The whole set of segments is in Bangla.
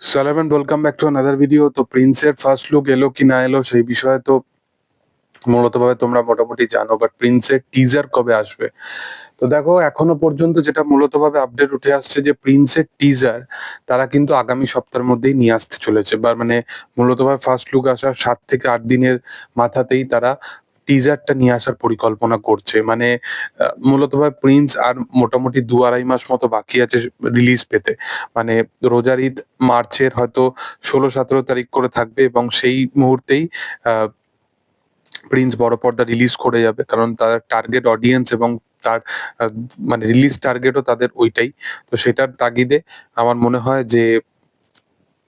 সালাম and welcome back to another video তো প্রিন্সের ফার্স্ট লুক এলো কি না এলো সেই বিষয়ে তো মূলত ভাবে তোমরা মোটামুটি জানো বাট প্রিন্সের টিজার কবে আসবে? তো দেখো, এখনও পর্যন্ত যেটা মূলত ভাবে আপডেট উঠে আসছে যে প্রিন্সের টিজার তারা কিন্তু আগামী সপ্তাহের মধ্যেই নিয়ে আসতে চলেছে। বা মানে মূলত ভাবে ফার্স্ট লুক আসার সাত থেকে আট দিনের মাথাতেই তারা টিজারটা নিয়ে আসার পরিকল্পনা করছে। মানে মূলত ভাবে প্রিন্স আর মোটামুটি দু আড়াই মাস মতো বাকি আছে রিলিজ পেতে। মানে রোজার ঈদ মার্চের হয়তো ষোলো সতেরো তারিখ করে থাকবে এবং সেই মুহূর্তেই প্রিন্স বড় পর্দা রিলিজ করে যাবে। কারণ তার টার্গেট অডিয়েন্স এবং তার মানে রিলিজ টার্গেটও তাদের ওইটাই। তো সেটার তাগিদে আমার মনে হয় যে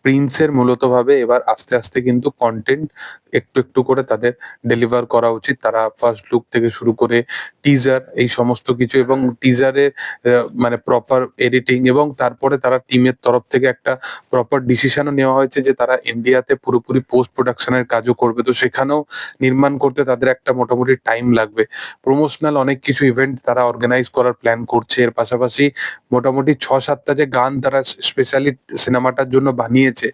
প্রিন্সের মূলত ভাবে এবার আস্তে আস্তে কিন্তু কন্টেন্ট একটু একটু করে তাদের ডেলিভার করা উচিত। তারা ফার্স্ট লুক থেকে শুরু করে টিজার এই সমস্ত কিছু এবং টিজারে মানে প্রপার এডিটিং এবং তারপরে তারা টিমের তরফ থেকে একটা প্রপার ডিসিশনও নেওয়া হয়েছে যে তারা ইন্ডিয়াতে পুরোপুরি পোস্ট প্রোডাকশনের কাজও করবে। তো সেখানেও নির্মাণ করতে তাদের একটা মোটামুটি টাইম লাগবে। প্রমোশনাল অনেক কিছু ইভেন্ট তারা অর্গানাইজ করার প্ল্যান করছে। এর পাশাপাশি মোটামুটি ছ সাতটা যে গান তারা স্পেশালি সিনেমাটার জন্য বানিয়েছে,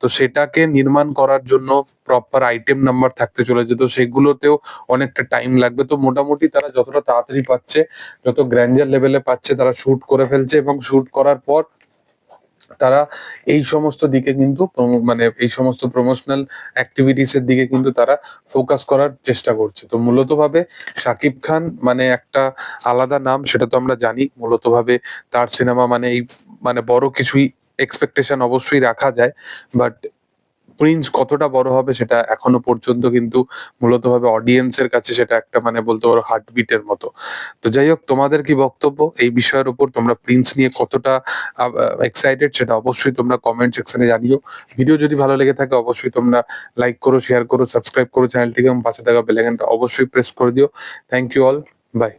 তো সেটাকে নির্মাণ করার জন্য প্রপার আইটেম নাম্বার থাকতে চলেছে। তো সেগুলোতেও অনেকটা টাইম লাগবে। তো মোটামুটি তারা যতটা তাড়াতাড়ি পাচ্ছে, যত গ্র্যান্ডার লেভেলে পাচ্ছে তারা শুট করে ফেলছে এবং শুট করার পর তারা এই সমস্ত দিকে কিন্তু মানে এই সমস্ত প্রমোশনাল অ্যাক্টিভিটিস এর দিকে কিন্তু তারা ফোকাস করার চেষ্টা করছে। তো মূলত ভাবে শাকিব খান মানে একটা আলাদা নাম, সেটা তো আমরা জানি। মূলত ভাবে তার সিনেমা মানে এই মানে বড় কিছুই এক্সপেকটেশন অবশ্যই রাখা যায়। বাট প্রিন্স কতটা বড় হবে সেটা এখনও পর্যন্ত কিন্তু মূলত ভাবে অডিয়েন্সের কাছে সেটা একটা মানে বলতে পারো হার্টবিটের মতো। তো যাই হোক, তোমাদের কি বক্তব্য? এই বিষয়ের উপর তোমরা প্রিন্স নিয়ে কতটা এক্সাইটেড সেটা অবশ্যই তোমরা কমেন্ট সেকশনে জানিও। ভিডিও যদি ভালো লেগে থাকে অবশ্যই তোমরা লাইক করো শেয়ার করো সাবস্ক্রাইব করো চ্যানেলটিকে এবং পাশে থাকা বেলাইকনটা অবশ্যই প্রেস করে দিও। Thank you all by